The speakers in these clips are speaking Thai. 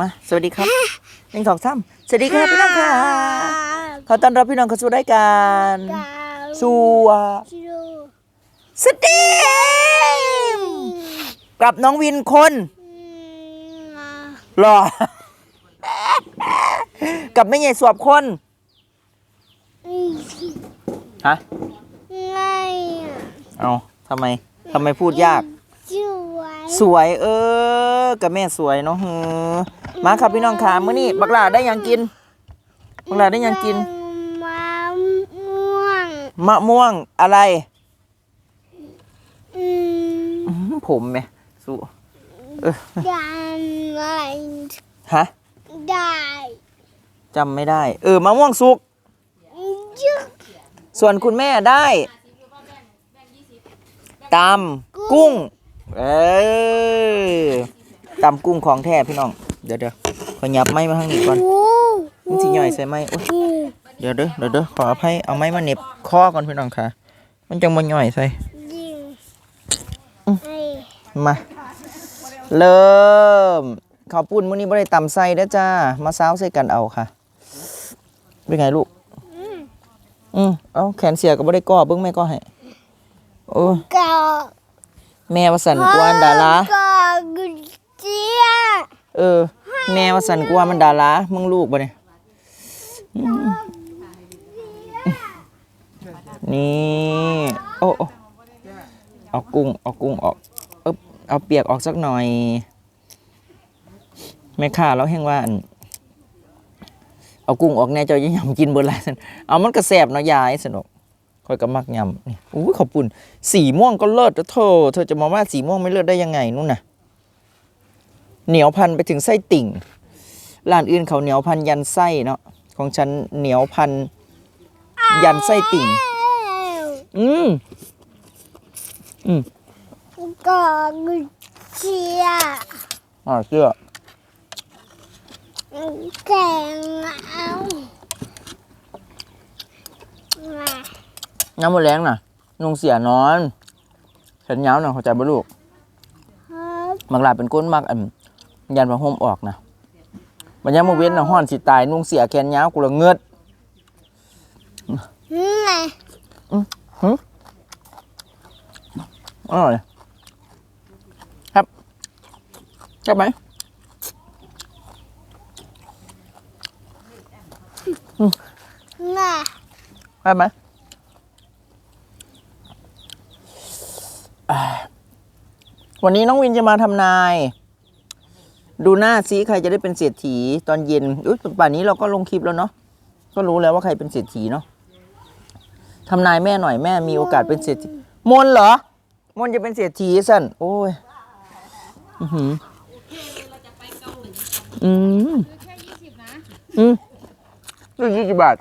มา สวัสดีครับหนึ่งสองสามสวัสดีครับพี่น้องค่ะขอต้อนรับพี่น้องเข้าสู่รายการสัวสตรีมกับน้องวินคนหล่อกับแม่ใหญ่สวบคนฮะไม่อะเอาทำไมทำไมพูดยาก สวยสวยเออกับแม่สวยเนาะเฮ้อมาครับพี่น้องขามื้อนี้บักหลาได้หยังกินบักหลาได้หยังกินมะม่วงมะม่วงอะไรอืมอื้อหือผมไหมสู้ได้ไหมฮะได้จำไม่ได้ เออมะม่วงสุกยึกส่วนคุณแม่ได้ตำกุ้ง เออตำกุ้งของแท้พี่น้อง เดี๋ยวเดี๋ยวขอหยับไม้มาข้างนี้ก่อนโอ้มันสิย่อยใส่ไม้โอ๊ยโอ้เดี๋ยวเด้อเดี๋ยวเด้อขออภัยเอาไม้มาเหน็บคอก่อนพี่น้องค่ะ มันจังบ่ย่อยใส่ยิงอืมไอ้มา เริ่มข้าวปุ้นมื้อนี้บ่ได้ตำใส่เด้อจ้า มาซาวใส่กันเอาค่ะ เป็นไงลูก อืมอืมเอาแขนเสียก็บ่ได้ก่อเบิ่งแม่ก่อให้โอ้ยกอ แม่ว่าสั่นกว่าดารากอกุเจียเออ แม่ว่าสั่นกว่ามันดารามึงลูกบ่เนี่ยอืมนี่โอ้โอ้เอากุ้งเอากุ้งออกเอ๊บเอาเปียกออกสักหน่อยแม่ค้าเราแห่งว่าอั่นเอากุ้งออกแน่เจ้าจะยำกินเบนไรซั่นเอามันกระแสบเนาะยายสนุก คอยก็มักยำนี่อู้ขอบคุณสีม่วงก็เลิศแล้วเธอเธอจะมาว่าสีม่วงไม่เลิศได้ยังไงนู่นน่ะ เหนียวพันไปถึงไส้ติ่งร้านอื่นเขาเหนียวพันยันไส้เนาะของฉันเหนียวพันยันไส้ติ่ง อืมอืมกอกุเจียอ่าเชื่อแกงเอามา น้ำมันแรงน่ะนุงเสียนอนฉันยาวน่ะเข้าใจบ่ลูกครับมักหลาเป็นก้นมักอันยันผ้าห่มออกนะบัญญัติมาเว้นน่ะห้อนสิตายนุ่งเสียแขนยาวกูละเงือดนี่ไงอร่อยครับจับไหมไงได้ไหมอ่า วันนี้น้องวินจะมาทำนาย ดูหน้าซิใครจะได้เป็นเศรษฐีตอนเย็นอุ้ยป่านนี้เราก็ลงคลิปแล้วเนาะก็รู้แล้วว่าใครเป็นเศรษฐีเนาะทำนายแม่หน่อยแม่มีโอกาสเป็นเศรษฐีมนเหรอ มนจะเป็นเศรษฐีสั่นโอ้ยอือหืออืมอืมซื้อยี่สิบบาท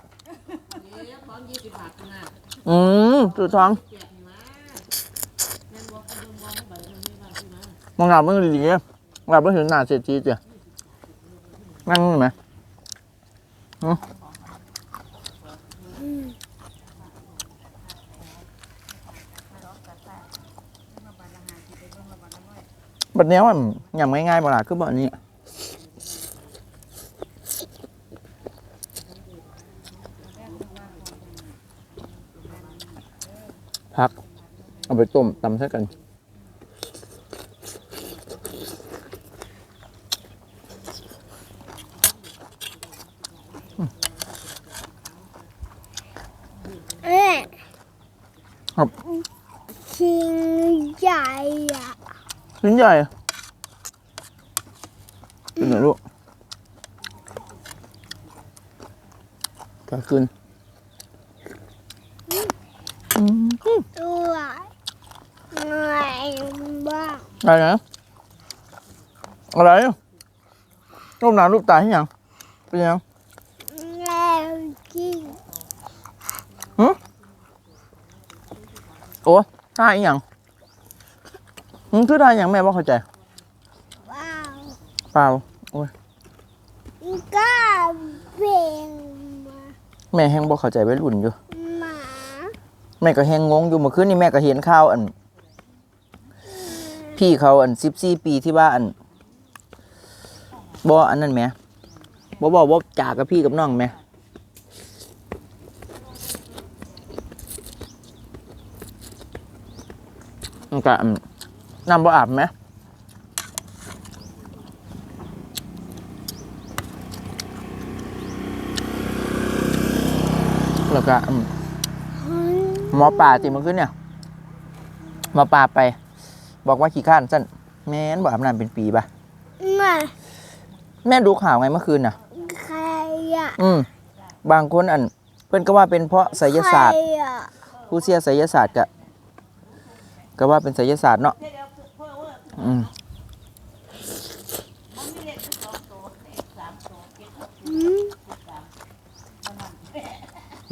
อืมสุดท้อง มองหน้าเมื่อดีๆเนี่ยหลับเมื่อถึงหน้าเศรษฐีจ้ะนั่งไหมบัดเนี้ยมันอย่างง่ายๆบ่ล่ะคือบ่อันนี้พัก เอาไปต้มตำใส่กัน เอ๊ะ ครับชิ้นใหญ่อะชิ้นใหญ่กินหน่อยลูกก็ขึ้นตัวไงบ้างอะไรนะอะไรรูปหน้ารูปตาให้ยังเป็นยัง แล้วกิน โอ้ท่าอีหยังอืมคือท่าอหยังแม่บ่เข้าใจว้าวเปล่าโอ้ยก็เป็นแม่แห้งบ่เข้าใจวัยรุ่นอยู่หมาแม่ก็แห้งงงอยู่เมื่อคืนนี้แม่ก็เห็นข่าวอัน พี่เขาอันสิบสี่ปีที่ว่าอันบ่อันนั้นแหมบ่บอกว่าจ่ากับพี่กับน้องแหม มันก็อืมน้ำบ่อาบไหมแล้วก็อืมหมอป่าติมันขึ้นเนี่ยหมอป่าไป บอกว่าขี้ข้านสั้นแม่นบ่อาบน้ำเป็นปีปะน่ะแม่ดูข่าวไงเมื่อคืนน่ะใครอะอืมบางคนอัน เพิ่นก็ว่าเป็นเพราะไสยศาสตร์ใคอะผู้เชี่ยวไสยศาสตร์ก็ ก็ว่าเป็นไสยศาสตร์เนาะอืม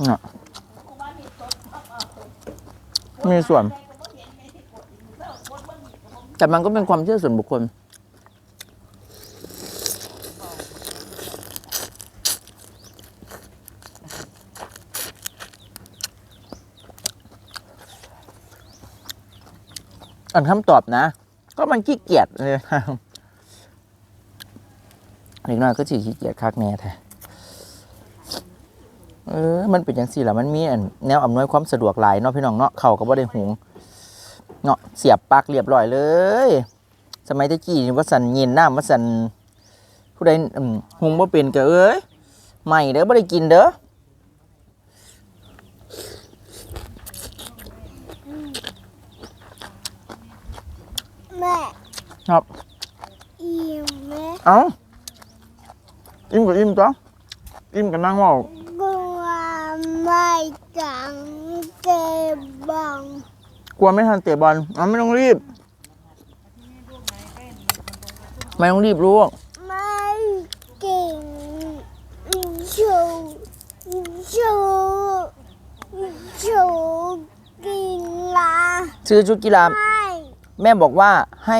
เนาะมีส่วน แต่มันก็เป็นความเชื่อส่วนบุคคล อันคำตอบนะ ก็มันขี้เกียจเลยเด็กน้อยก็สิขี้เกียจคักแน่แท้เออ มันเป็นอย่างสี่ละมันมีแนวอำนวยความสะดวกหลายเนาะพี่น้องเนาะเข่าก็บ่ได้หุงเนาะเสียบปลักเรียบร้อยเลย สมัยตะกี้นี่ว่าสันเย็นน้ำว่าสันผู้ใดหุงบ่เป็นก็เอ้ยใหม่เด้อบ่ได้กินเด้อ แม่ครับอิ่มไหมเอ้าอิ่มก็อิ่มจ้ะอิ่มก็นั่งเว้ากลัวไม่จังเก็บบังกลัวไม่ทันเตะบอลเอ้าไม่ต้องรีบ ไม่ต้องรีบลูกไม่เก่งชูชูชูกินลาซื้อชุดกีฬาไม่ แม่บอกว่าให้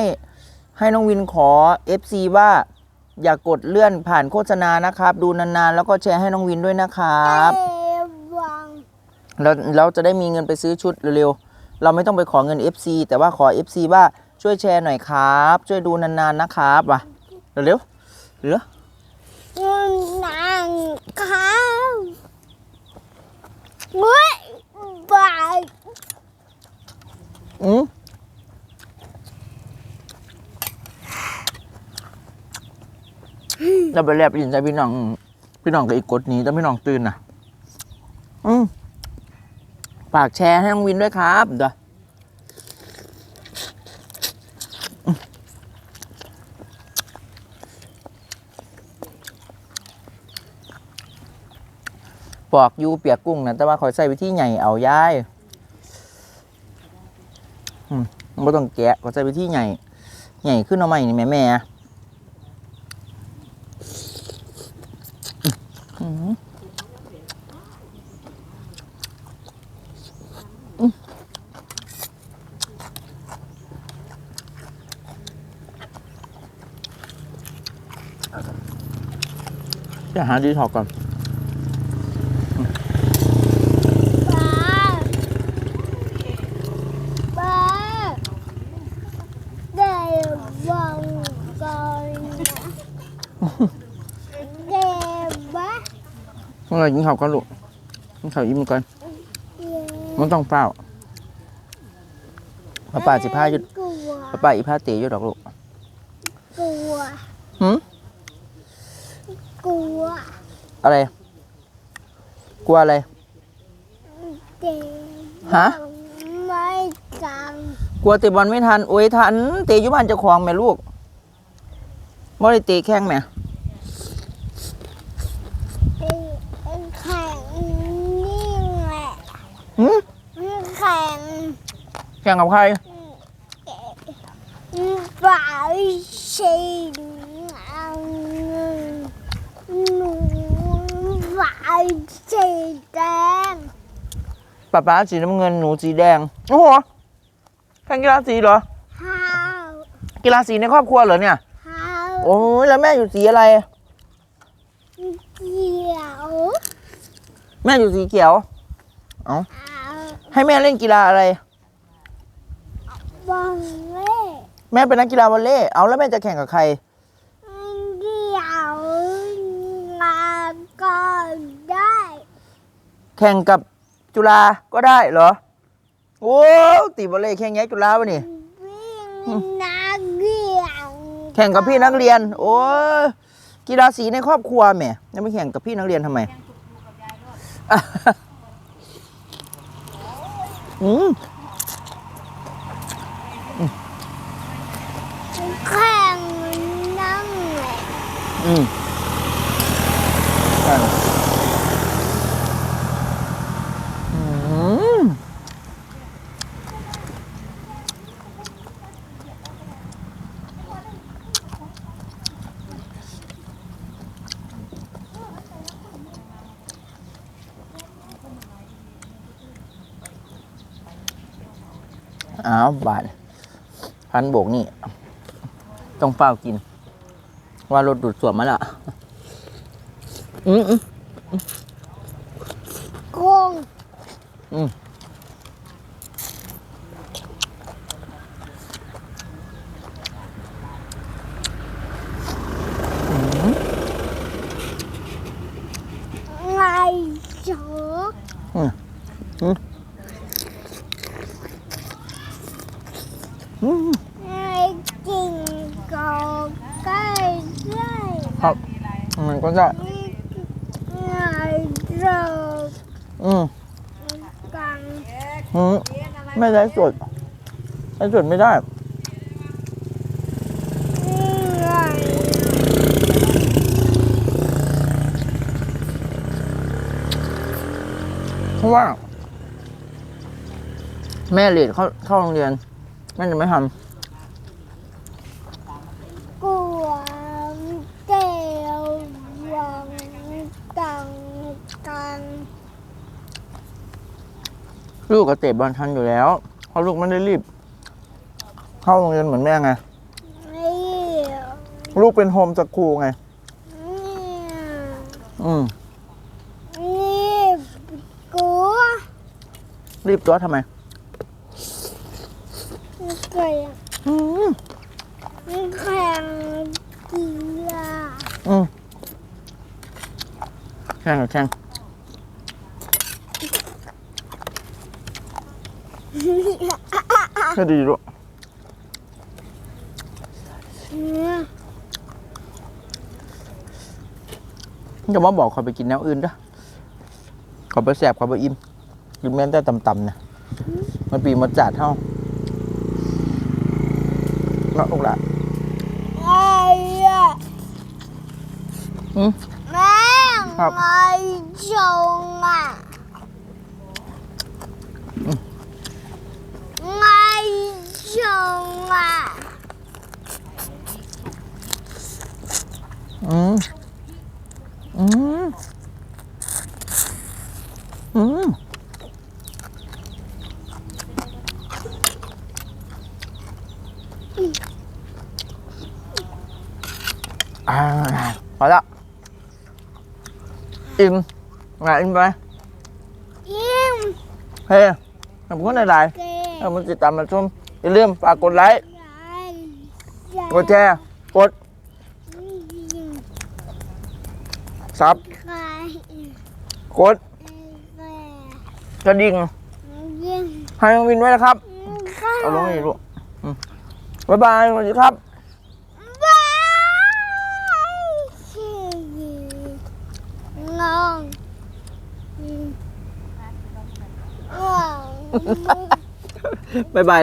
ให้น้องวินขอ FC ว่าอย่ากกดเลื่อนผ่านโฆษณานะครับ ดูนานๆ แล้วก็แชร์ให้น้องวินด้วยนะครับเก็บบังแล้วเราจะได้มีเงินไปซื้อชุดเร็วๆ เราไม่ต้องไปขอเงิน FC แต่ว่าขอ FC ว่าช่วยแชร์หน่อยครับ ช่วยดูนานๆนะครับว่ะเร็วๆเหลือนั่งข้าวเว้ยบาย อืม เราไปแลบยินใจพี่น้อง พี่น้องกับอีกกดนี้แต่พี่น้องตื่นน่ะอืมฝากแชร์ให้น้องวินด้วยครับเดี๋ยวอืมปอกยูเปียกกุ้งนะแต่ว่าคอยใส่วิธีใหญ่เอาย้ายอืมไม่ต้องแกะก็ใส่วิธีใหญ่ ใหญ่ขึ้นเอาใหม่นี่แม่แม่ จะหาดีถอกก่อนบายบายเก็บบังก่อนนะเก็บบังเมื่อไหรกินข้าวก่อนลูกกินข้าวอิ่มก่อนเก็บมันต้องเฝ้าป้าป่าสิพาอยู่กลัวป้าป่าอีพาเตะอยู่ดอกลูกกลัวหืม กลัวอะไร กลัวอะไรเก็บฮะ ไม่จังกลัวเตะบอลไม่ทัน โอ้ยทัน เตะอยู่บ้านเจ้าของแม่ลูกบ่ได้เตะแข้งแม่เป็นแข็งนี่แหละหืมแข็งแข่งกับใครฝ่ายสีเอาหนูฝ่ายสีแดง ป้าป้าสีน้ำเงินหนูสีแดง โอ้โหแข่งกีฬาสีเหรอ ข้าวกีฬาสีในครอบครัวเหรอเนี่ย ข้าวโอ้ยแล้วแม่อยู่สีอะไร เขียวแม่อยู่สีเขียวเอาให้แม่เล่นกีฬาอะไรบังเล่แม่เป็นนักกีฬาวอลเลย์เอาแล้วแม่จะแข่งกับใคร เขียวก็ได้ แข่งกับ จุฬาก็ได้เหรอโอ้ตีบอลเล่แข่งแย่จุฬาวะนี่ วิ่งนักเรียนแข่งกับพี่นักเรียน โอ้ยกีฬาสีในครอบครัวแหม่ยังไม่แข่งกับพี่นักเรียนทำไมอืมแข่งนั่งอืมอะอืมอ้าวบาทพันโบกนี่ ต้องเฝ้ากิน ว่ารถดูดส่วมมาและอืมอืมโกงอืม ไงโจ๊ก อืมอืมอืม ไงกินก็ได้ได้ ครับ มันก็จะไงโจ๊กอืมกันอืมไม่ได้สดได้สดไม่ได้ไงเพราะว่า แม่เลดเข้าเข้าโรงเรียนแม่จะไม่ทกวางเตียววังตังกันำ ลูกก็เตะบอลทันอยู่แล้วเพราะลูกไม่ได้รีบ เข้าโรงเรียนเหมือนแม่ไงนี่ลูกเป็นโฮมสคูลไงนี่อืมนี่กูรีบตัวทำไมเกิดอืมแข่งกีฬาอืมแข่งกับแข่ง ก็ดีลูกจะมาบอกเขาไปกินแนวอื่นเด้อเขาไปแสบเขาไปอิ่มกินแม่นแต่ต่ำๆนะมันปีมาจัดเท่าเนาะลูกหละไอ้อะอืมแม่ครับไงจงอะไง จงอะอืมอืมอืมอ่าพอละอิ่มงานอิ่มไปยิ้มเฮ้ยข อย่าลืมฝากกดไลค์ กดแชร์ กดซับ กดกระดิ่งยิ้มให้น้องวินไว้นะครับ เอาลงนี่ลูกบ๊ายบายสวัสดีครับบายชื่องงงงบ๊ายบาย